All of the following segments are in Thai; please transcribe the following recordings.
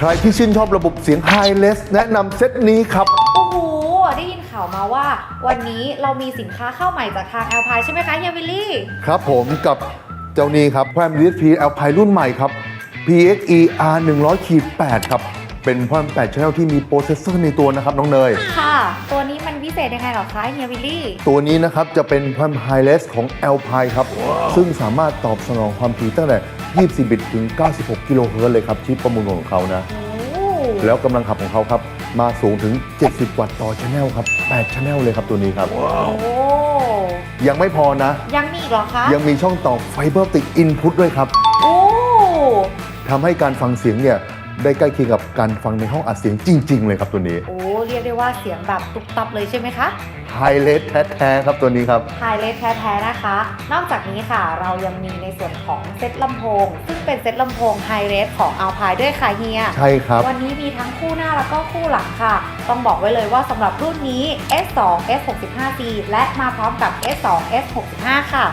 ใครที่ชื่นชอบระบบเสียง Hi-Res แนะนำเซตนี้ครับ โอ้โห ได้ยินข่าวมาว่า วันนี้เรามีสินค้าเข้าใหม่จากทางแอลพายใช่ไหมคะเฮียวิลลี่ ครับผมกับเจ้านี้ครับแพรม DSP Alpine รุ่นใหม่ครับ PXE R 100ขีด8ครับ เป็นแพรม8 Channel ที่มีโปรเซสเซอร์ในตัวนะครับน้องเนย ค่ะ ตัวนี้มันพิเศษยังไงเหรอคะเฮียวิลลี่ ตัวนี้นะครับจะเป็นแพรม Hi-Res ของ Alpine ครับ ซึ่งสามารถตอบสนองความถี่ตั้งแต่ 24บิตถึง96 กิโลเฮิรตซ์เลยครับที่ประมูลของเขานะโอ้แล้วกำลังขับของเขาครับ มาสูงถึง 70 วัตต์ต่อ Channel ครับ8 Channel เลยครับตัวนี้ครับ โอ้ยังไม่พอนะ ยังมีอีกเหรอคะยังมีช่องต่อไฟเบอร์ออปติกอินพุตด้วยครับโอ้ทำให้การฟังเสียงเนี่ยได้ใกล้เคียงกับการฟังในห้องอัดเสียงจริง ๆ เลยครับตัวนี้ โอ้เรี ยกได้ว่าเสียงแบบตุบตับเลยใช่ไหมคะไฮเลสแท้ๆครับตัวนี้ครับไฮเลสแท้ๆนะคะ นอกจากนี้ค่ะเรายังมีในส่วนของเซตลำโพง ซึ่งเป็นเซตลำโพงไฮเรสของอัลพายด้วยค่ะเฮีย ใช่ครับ วันนี้มีทั้งคู่หน้าแล้วก็คู่หลังค่ะ ต้องบอกไว้เลยว่าสำหรับรุ่นนี้ S2 S65C และมาพร้อมกับ S2 S65 ค่ะ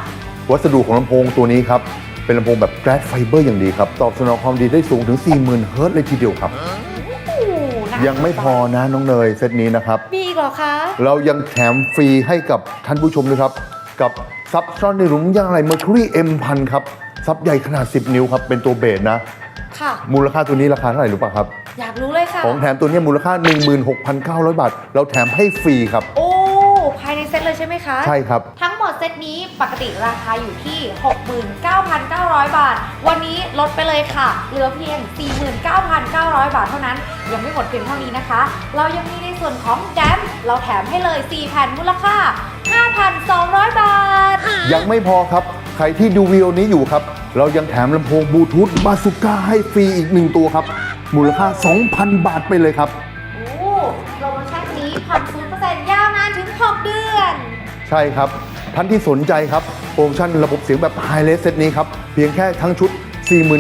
วัสดุของลำโพงตัวนี้ครับ เป็นลำโพงแบบแกรดไฟเบอร์อย่างดีครับ ตอบสนองความดีได้สูงถึง 40,000 เฮิรตซ์เลยทีเดียวครับโอ้น่า ยังไม่พอนะน้องเนยเซตนี้นะครับ มีอีกเหรอคะ เรายังแถมฟรีให้กับท่านผู้ชมด้วยครับ กับซับซ่อนในหลุมยางอะไหล่ Mercury M1000 ครับ ซับใหญ่ขนาด 10 นิ้วครับ เป็นตัวเบสนะ ค่ะ มูลค่าตัวนี้ราคาเท่าไหร่รู้ป่ะครับ อยากรู้เลยค่ะ ของแถมตัวนี้มูลค่า 16,900 บาท เราแถมให้ฟรีครับ โอ้ภายใน เซตเลยใช่ไหมคะ ใช่ครับ ทั้งหมดเซตนี้ปกติราคาอยู่ที่ 69,900 บาท วันนี้ลดไปเลยค่ะ เหลือเพียง 49,900 บาทเท่านั้น ยังไม่หมดเพียงเท่านี้นะคะ เรายังมีในส่วนของแดมเราแถมให้เลย 4 แผ่นมูลค่า 5,200 บาท ยังไม่พอครับ ใครที่ดูวิดีโอนี้อยู่ครับ เรายังแถมลำโพงบลูทูธบาสุก้าให้ฟรีอีกหนึ่งตัวครับ มูลค่า 2,000 บาทไปเลยครับ ใช่ครับ ท่านที่สนใจครับโปรโมชั่นระบบเสียงแบบไฮเลสเซตนี้ครับ เพียงแค่ทั้งชุด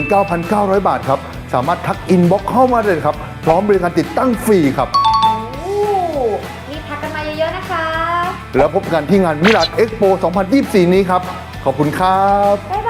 49,900 บาทครับ สามารถทักอินบ็อกเข้ามาเลยครับ พร้อมบริการติดตั้งฟรีครับ โอ้รีบทักกันมาเยอะๆนะคะ แล้วพบกันที่งานมิลานเอ็กโป2024 นี้ครับ ขอบคุณครับ บ๊าย